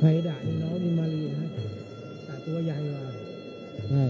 ใครด่านี่น้องนี่มารีนะแต่ตัวใหญ่กว่าใช่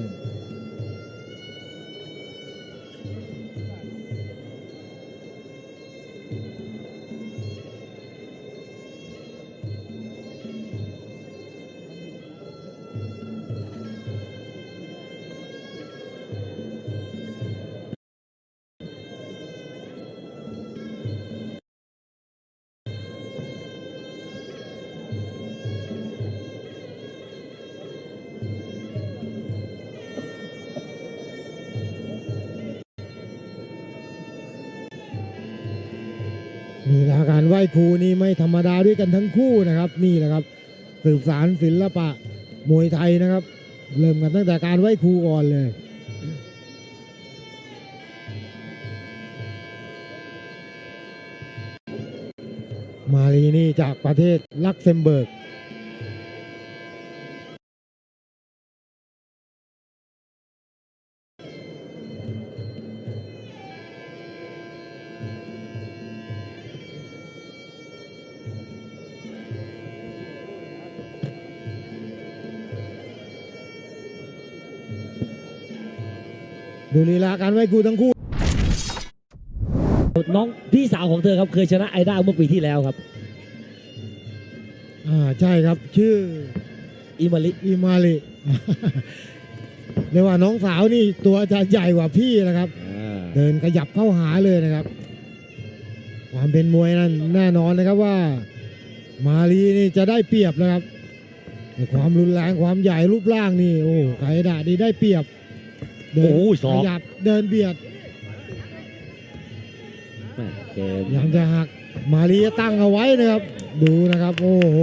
นี่แหละการไหว้ครูนี่ไม่ธรรมดาด้วยกันทั้งคู่นะครับนี่แหละครับ สืบสารศิลปะมวยไทยนะครับ เริ่มกันตั้งแต่การไหว้ครูก่อนเลยมาลีนี่จากประเทศลักเซมเบิร์ก ดูลีลาการไหว้ครูทั้งคู่น้องพี่สาวของเธอครับเคยชนะไอด้าเมื่อปีที่แล้วครับ อ่าใช่ครับชื่ออิมาลิอิมาลิเรียกว่าน้องสาวนี่ตัวจะใหญ่กว่าพี่นะครับ เดินขยับเข้าหาเลยนะครับ ความเป็นมวยนั้นแน่นอนนะครับว่า มาลีนี่จะได้เปรียบนะครับในความรุนแรงความใหญ่รูปร่างนี่โอ้ไกดาดีได้เปรียบ เดินโอ้ยสของยับเดินเบียดแม่เกมยังจะหักมาลีจะตั้งเอาไว้นะครับ ดูนะครับ โอ้โห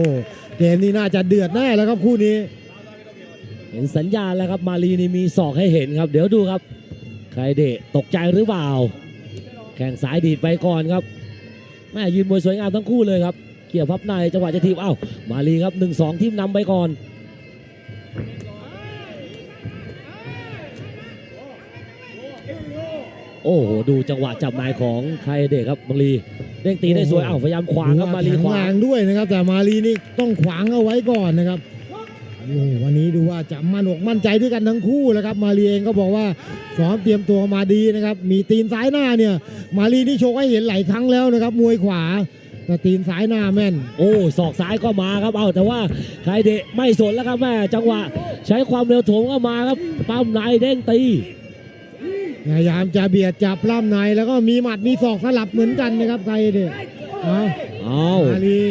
เกมนี้น่าจะเดือดแน่แล้วครับคู่นี้ เห็นสัญญาณแล้วครับมารีนี่มีศอกให้เห็นครับ เดี๋ยวดูครับใครเดะตกใจหรือเปล่า แข่งสายดีดไปก่อนครับแม่ยืนมวยสวยงามทั้งคู่เลยครับ เกี่ยวพับในจังหวะจะทีบเอ้ามารีครับ1นสองทีมนำไปก่อน โอ้โหดูจังหวะจับนายของใครเดะครับมารีเด้งตีได้สวยเอ้าพยายามขวางครับมารีแข็งขวาแรงงด้วยนะครับ แต่มาลีนี่ต้องขวางเอาไว้ก่อนนะครับโอ้โหวันนี้ดูว่าจะมั่นอกมั่นใจด้วยกันทั้งคู่แล้วครับ มาลีเองก็บอกว่าซ้อมเตรียมตัวมาดีนะครับ มีตีนซ้ายหน้าเนี่ย มาลีนี่โชว์ให้เห็นหลายครั้งแล้วนะครับ มวยขวาแต่ตีนซ้ายหน้าแม่น โอ้ศอกซ้ายก็มาครับเอาแต่ว่าใครเดะไม่สนแล้วครับแม่จังหวะ ใช้ความเร็วโถมก็มาครับปั้มในเด้งตี พยายามจะเบียดจับล่ำในแล้วก็มีหมัดมีศอกสลับเหมือนกันนะครับใครเด็กเอาเอามาลี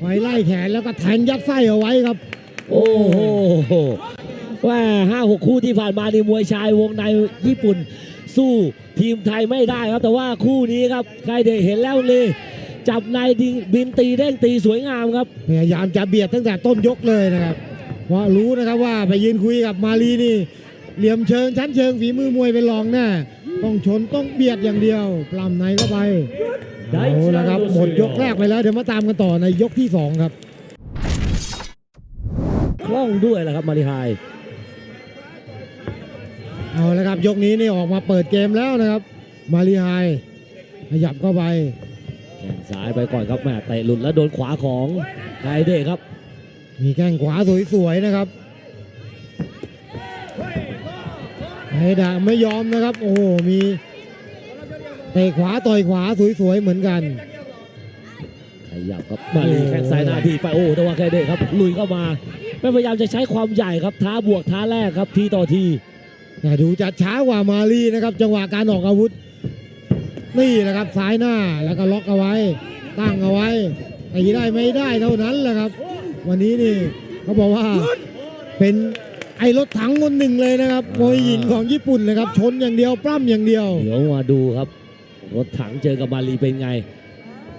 ไว้ไล่แขนแล้วก็แทงยัดไส้เอาไว้ครับ โอ้โหว่าห้าหกคู่ที่ผ่านมาในมวยชายวงในญี่ปุ่น สู้ทีมไทยไม่ได้ครับ แต่ว่าคู่นี้ครับใครเดะเห็นแล้วเลยจับในดิงบินตีเด้งตีสวยงามครับ พยายามจะเบียดตั้งแต่ต้นยกเลยนะครับ เพราะรู้นะครับว่าไปยืนคุยกับมาลีนี่ เหลี่ยมเชิงชั้นเชิงฝีมือมวยเป็นรองแน่ต้องชนต้องเบียดอย่างเดียวปล้ำในเข้าไปเอาละครับหมดยกแรกไปแล้วเดี๋ยวมาตามกันต่อในยกที่สองครับคล่องด้วยแหละครับมาริไฮเอาละครับยกนี้นี่ออกมาเปิดเกมแล้วนะครับ มาลีไฮขยับเข้าไปแข่งซ้ายไปก่อนครับแม่เตะหลุดแล้วโดนขวาของใครเดะครับ มีแข้งขวาสวยๆนะครับ ไฮดะไม่ยอมนะครับ โอ้โหมีเตะขวาต่อยขวาสวยๆเหมือนกันขยับครับมาลีแข้งซ้ายหน้าที่ไปโอ้แต่ว่าใครเดะครับ ลุยเข้ามาไม่พยายามจะใช้ความใหญ่ครับท้าบวกท้าแรกครับทีต่อทีแต่ดูจะช้ากว่ามาลีนะครับ จังหวะการออกอาวุธ นี่แหละครับซ้ายหน้าแล้วก็ล็อกเอาไว้ ตั้งเอาไว้ตีได้ไม่ได้เท่านั้นแหละครับ วันนี้นี่เขาบอกว่าเป็น ไอ้รถถังคนหนึ่งเลยนะครับมวยหญิงของญี่ปุ่นนะครับ ชนอย่างเดียวปล้ำอย่างเดียว เดี๋ยวมาดูครับ รถถังเจอกับมาลีเป็นไง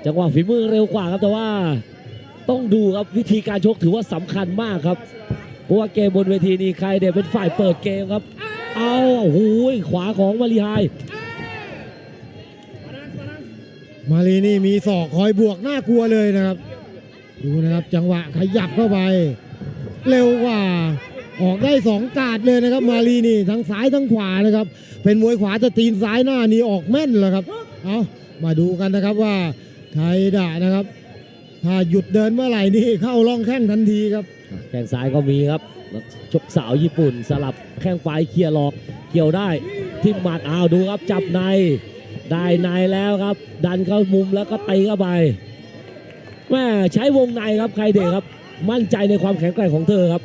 จังหวะฝีมือเร็วกว่าครับแต่ว่าต้องดูครับวิธีการชกถือว่าสำคัญมากครับ เพราะว่าเกมบนเวทีนี้ใครเดี๋ยวเป็นฝ่ายเปิดเกมครับ เอาโอ้โหขวาของมาลีไฮมาลีนี่มีศอกคอยบวกน่ากลัวเลยนะครับ ดูนะครับจังหวะขยับเข้าไป เร็วกว่า ออกได้สองกาดเลยนะครับมาลีนี่ทั้งซ้ายทั้งขวานะครับ เป็นมวยขวาจะตีนซ้ายหน้านี่ออกแม่นเหรอครับเอามาดูกันนะครับว่าไทยดะนะครับ ถ้าหยุดเดินเมื่อไหร่นี่เข้าร่องแข้งทันทีครับแข้งซ้ายก็มีครับแล้วชกสาวญี่ปุ่นสลับแข้งซ้ายเคลียร์หลอกเกี่ยวได้ทิ่มหมัดอ้าวดูครับจับในได้ในแล้วครับ ดันเข้ามุมแล้วก็ตีเข้าไปแม่ใช้วงในครับใครเด็กครับ มั่นใจในความแข็งแกร่งของเธอครับ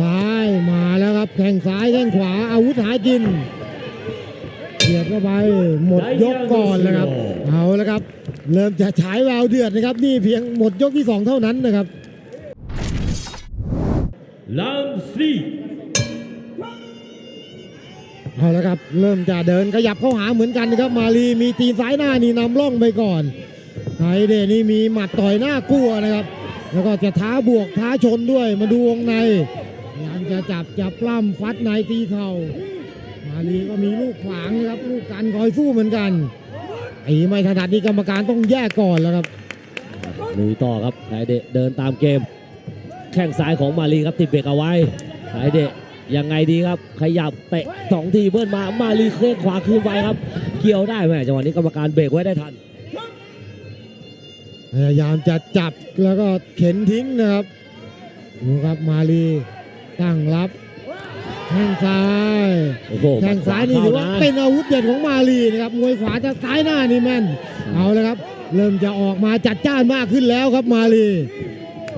ซ้ายมาแล้วครับแข้งซ้ายแข้งขวาอาวุธหากินเสียบเข้าไปหมดยกก่อนแล้วครับ เอาแล้วครับ เริ่มจะฉายแววเดือดนะครับ นี่เพียงหมดยกที่สองเท่านั้นนะครับ Round three เอาละครับ เริ่มจะเดินขยับเข้าหาเหมือนกันนะครับ มาลีมีตีนซ้ายหน้านี่นำร่องไปก่อนไทยเดชนี่มีหมัดต่อยหน้ากลัวนะครับ แล้วก็จะท้าบวกท้าชนด้วยมาดูวงใน พยายามจะจับจับปล้ำฟัดในตีเข่ามาลีก็มีลูกขวางนะครับ ลูกกันคอยสู้เหมือนกันไอ้ไม่ถนัดนี่กรรมการต้องแยกก่อนแล้วครับลุยต่อครับไคเดะเดินตามเกม แข้งซ้ายของมาลีครับติดเบรกเอาไว้ไคเดะยังไงดีครับ ขยับเตะสองทีเบิ้ลมามาลีเคลื่อนขวาคืนไปครับ เกี่ยวได้ไหมจังหวะนี้กรรมการเบรกไว้ได้ทันพยายามจะจับแล้วก็เข็นทิ้งนะครับดูครับมาลี ตั้งรับแข้งซ้ายโอ้โหแข้งซ้ายนี่ถือว่าเป็นอาวุธเด็ดของมาลีนะครับมวยขวาจากซ้ายหน้านี่แม่นเอาเลยครับ เริ่มจะออกมาจัดจ้านมากขึ้นแล้วครับมาลี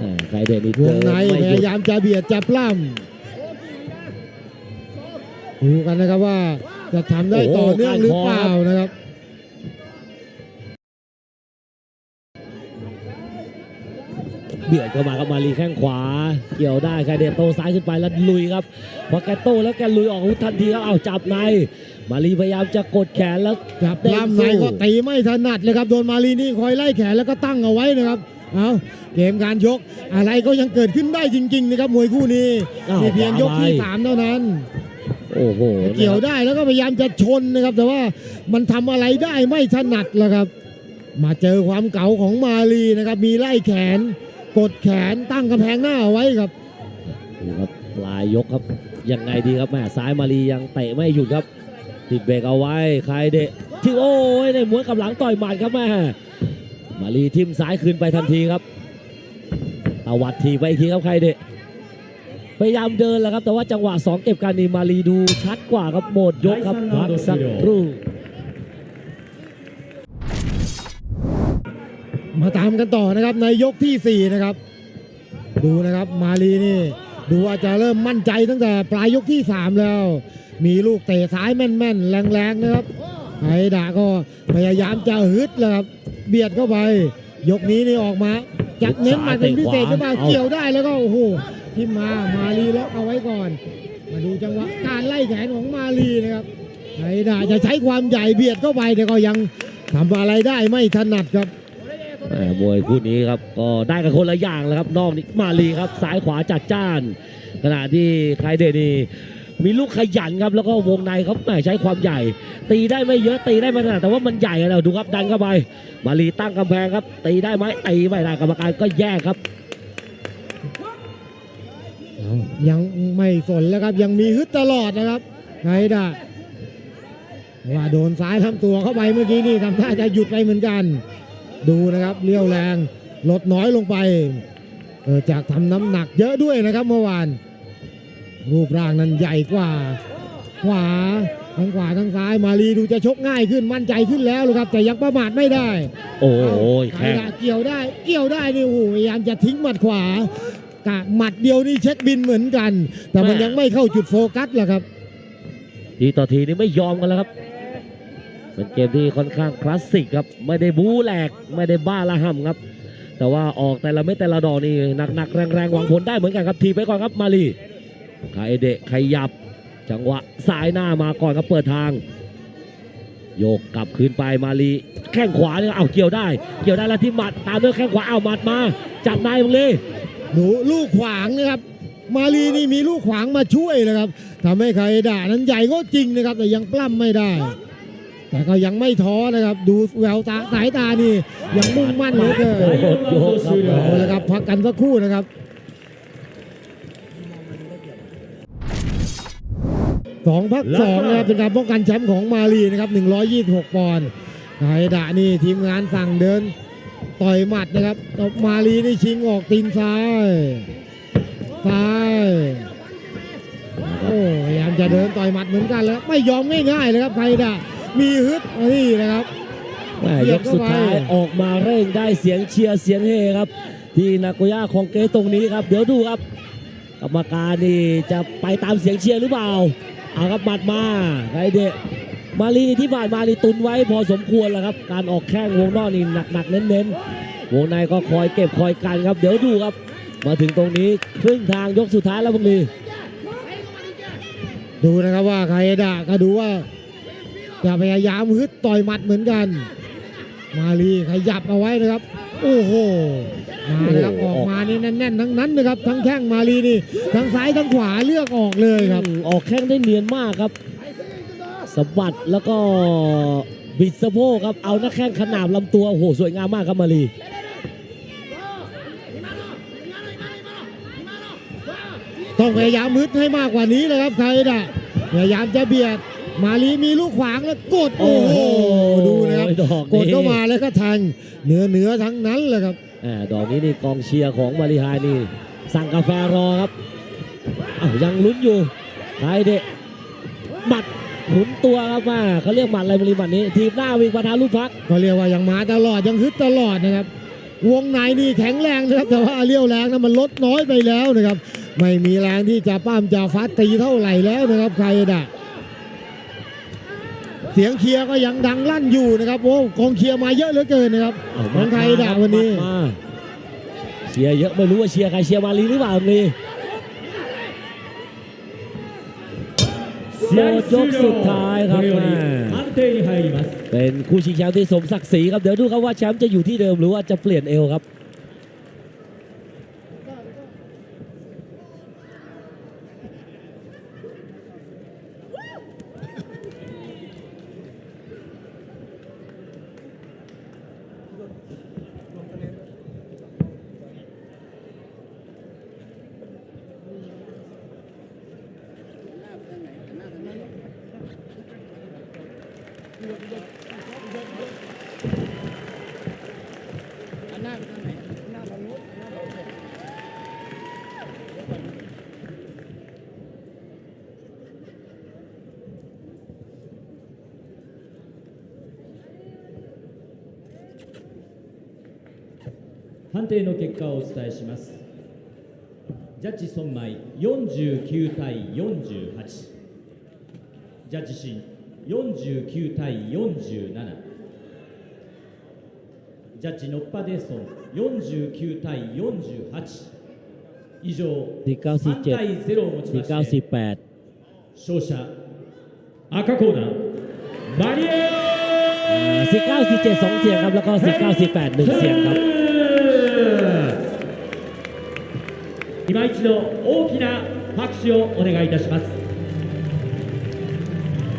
อ่าไคเดะนี่วเดิงนในไม่พหยุยาดยามจะเบียดจับปล้ำดูกันนะครับว่าจะทำได้ต่อเนื่องหรือเปล่านะครับ เบียดเข้ามาครับมาลีแข้งขวา เกี่ยวได้ไคเดะโตซ้ายขึ้นไปแล้วลุยครับพอแกโตแล้วแกลุยออกอาวุธทันทีครับเอาจับในมาลีพยายามจะกดแขนแล้วจับปล้ำในก็ตีไม่ถนัดเลยครับโดนมาลีนี่คอยไล่แขนแล้วก็ตั้งเอาไว้นะครับเอาเกมการชกอะไรก็ยังเกิดขึ้นได้จริงๆนะครับมวยคู่นี้อ้าวนี่เพียงยกที่ขวาไปสามเท่านั้นโอ้โหเกี่ยวได้แล้วก็พยายามจะชนนะครับ แต่ว่ามันทำอะไรได้ไม่ถนัดแล้วครับ มาเจอความเก๋าของมาลีนะครับ มีไล่แขน กดแขนตั้งกำแพงหน้าเอาไว้ครับดูครับปลายยกครับยังไงดีครับแม่ซ้ายมาลียังเตะไม่หยุดครับ ติดเบรกเอาไว้ใครเดะที่โอ้ยในม้วนกับหลังต่อยหมัดครับแม่มาลีทิมซ้ายคืนไปทันทีครับตวัดทีไปอีกทีครับใครเดะพยายามเดินแล้วครับ แต่ว่าจังหวะสองเก็บการนี่มาลีดูชัดกว่าครับหมดยกครับพักสักครู่ มาตามกันต่อนะครับในยกที่ 4 นะครับ ดูนะครับมาลีนี่ ดูว่าจะเริ่มมั่นใจตั้งแต่ปลายยกที่ 3 แล้ว มีลูกเตะซ้ายแม่นๆ แรงๆนะครับไอ้ดาก็พยายามจะฮึดแล้วครับเบียดเข้าไป ยกนี้นี่ออกมาจะเน้นหมาเป็นพิเศษหรือเปล่าเกี่ยวได้แล้วก็โอ้โหทิมมามาลีล็อกเอาไว้ก่อน มาดูจังหวะการไล่แขนของมาลีนะครับไอ้ดาจะใช้ความใหญ่เบียดเข้าไปแต่ก็ยังทำอะไรได้ไม่ถนัดครับแห ม่มวยคู่นี้ครับก็ได้กันคนละอย่างแล้วครับนอกนี้มาลีครับซ้ายขวาจัดจ้าน ขณะที่ใครเดนี่มีลูกขยันครับแล้วก็วงในครับแหม่ใช้ความใหญ่ ตีได้ไม่เยอะตีได้ไม่ถนัดแต่ว่ามันใหญ่เราดูครับดันเข้าไป มาลีตั้งกำแพงครับ ตีได้ไหมตีไม่ได้กรรมการก็แยกครับ ยังไม่สนแล้วครับยังมีฮึดตลอดนะครับไงด่าว่าโดนซ้ายทำตัวเข้าไปเมื่อกี้นี่ทำท่าจะหยุดไปเหมือนกัน ดูนะครับเลี้ยวแรงลดน้อยลงไปเกิดจากทำน้ำหนักเยอะด้วยนะครับเมื่อวาน รูปร่างนั้นใหญ่กว่าขวาทั้งขวาทั้งซ้ายมาลีดูจะชกง่ายขึ้นมั่นใจขึ้นแล้วนะครับแต่ยังประมาทไม่ได้ โอ้โหไอ้แข้งดาเกี่ยวได้ เกี่ยวได้นี่โอ้โหพยายามจะทิ้งหมัดขวากะหมัดเดียวนี่เช็คบินเหมือนกัน แต่มันยังไม่เข้าจุดโฟกัสแหละครับ ทีต่อทีนี่ไม่ยอมกันแล้วครับ เป็นเกมที่ค่อนข้างคลาสสิกครับ ไม่ได้บู๊แหลกไม่ได้บ้าละห่ำครับ แต่ว่าออกแต่ละเม็ดแต่ละดอกนี่หนักๆแรงๆหวังผลได้เหมือนกันครับทีไปก่อนครับมาลีไคเดะขยับ จังหวะสายหน้ามาก่อนครับเปิดทาง โยกกลับคืนไปมาลีแข้งขวาเนี่ยเอาเกี่ยวได้ เกี่ยวได้แล้วที่หมัดตามด้วยแข้งขวาเอาหมัดมาจับนายมึงเลยหนูลูกขวางนะครับมาลีนี่มีลูกขวางมาช่วยนะครับทำให้ใครด่านั้นใหญ่ก็จริงนะครับ แต่ยังปล้ำไม่ได้ แต่ก็ยังไม่ท้อนะครับ ดูแววตาสายตานี่ยังมุ่งมั่นเหลือเกินโยกโยกครับเอาละครับพักกันสักครู่นะครับ สองพักสองนะครับเป็นการป้องกันแชมป์ของมาลีนะครับ 126 ปอนด์ไฮดะนี่ทีมงานสั่งเดิน ต่อยหมัดนะครับมาลีนี่ชิงออกตีนซ้ายซ้ายโอ้พยายามจะเดินต่อยหมัดเหมือนกันแล้วไม่ยอมง่ายๆเลยครับไฮดะ มีฮึดนี่นะครับแม่ยกสุดท้ายออกมาเร่งได้เสียงเชียร์เสียงเฮครับ ที่นาโกย่าของเกตรงนี้ครับ เดี๋ยวดูครับ กรรมการนี่จะไปตามเสียงเชียร์หรือเปล่าเอาครับหมัดมาไกเดะมาลีที่ผ่านมานี่ตุนไว้พอสมควรแล้วครับ การออกแข้งวงนอกนี่หนักๆเน้นๆ วงในก็คอยเก็บคอยกันครับ เดี๋ยวดูครับ มาถึงตรงนี้ครึ่งทางยกสุดท้ายแล้วพวกนี้ดูนะครับว่าไฮดะก็ดูว่า จะพยายามฮึดต่อยหมัดเหมือนกัน มาลีขยับเอาไว้นะครับ โอ้โหมาเลยครับโอ้อโหอกมานี่แน่นๆทั้งนั้นนะครับ ทั้งแข้งมาลีนี่ทั้งซ้ายทั้งขวาเลือกออกเลยครับอืมออกแข้งได้เนียนมากครับสะบัดแล้วก็บิดสะโพกครับเอาหน้าแข้งขนาบลำตัวโอ้โหสวยงามมากครับมาลีต้องพยายามฮึดให้มากกว่านี้เลยครับไฮดะพยายามจะเบียด มาลีมีลูกขวางแล้วกดโอ้โหดูนะครับดอกกดนี้เข้ามาแล้วก็แทงเหนือเหนือทั้งนั้นเลยครับแหม่ดอกนี้นี่กองเชียร์ของมาริไฮนี่สั่งกาแฟรอครับอ้าวยังลุ้นอยู่ไทยเดะหมัดหมุนตัวครับมาเขาเรียกหมัดอะไรมารีหมัดนี้ ทีบหน้าวิ่งประธานลูกพักก็เรียกว่ายังมาตลอดยังฮึดตลอดนะครับ วงในนี่แข็งแรงนะครับแต่ว่าเลี้ยวแรงนะมันลดน้อยไปแล้วนะครับ ไม่มีแรงที่จะป้ามจะฟัดตีเท่าไหร่แล้วนะครับใครดะ เสียงเคียร์ก็ยังดังลั่นอยู่นะครับโอ้กองเคียร์มาเยอะเหลือเกินนะครับของไทยด่าวันนี้เชียร์เยอะไม่รู้ว่าเชียร์ใครเชียร์มาลีหรือเปล่านี่หมดยจบสุดท้ายครับเป็นคู่ชิงแชมป์ที่สมศักดิ์ศรีครับเดี๋ยวดูครับว่าแชมป์จะอยู่ที่เดิมหรือว่าจะเปลี่ยนเอวครับ 判定の結果をお伝えしますジャッジ孫舞49対48ジャッジシン49対47ジャッジノッパデソン49対48以上49 3対0をもちまして498 勝者赤コーナーマリエ19 47 2เสียงครับ แล้วก็ 19 48 1 เสียงครับ 今一度大きな拍手をお願いいたします。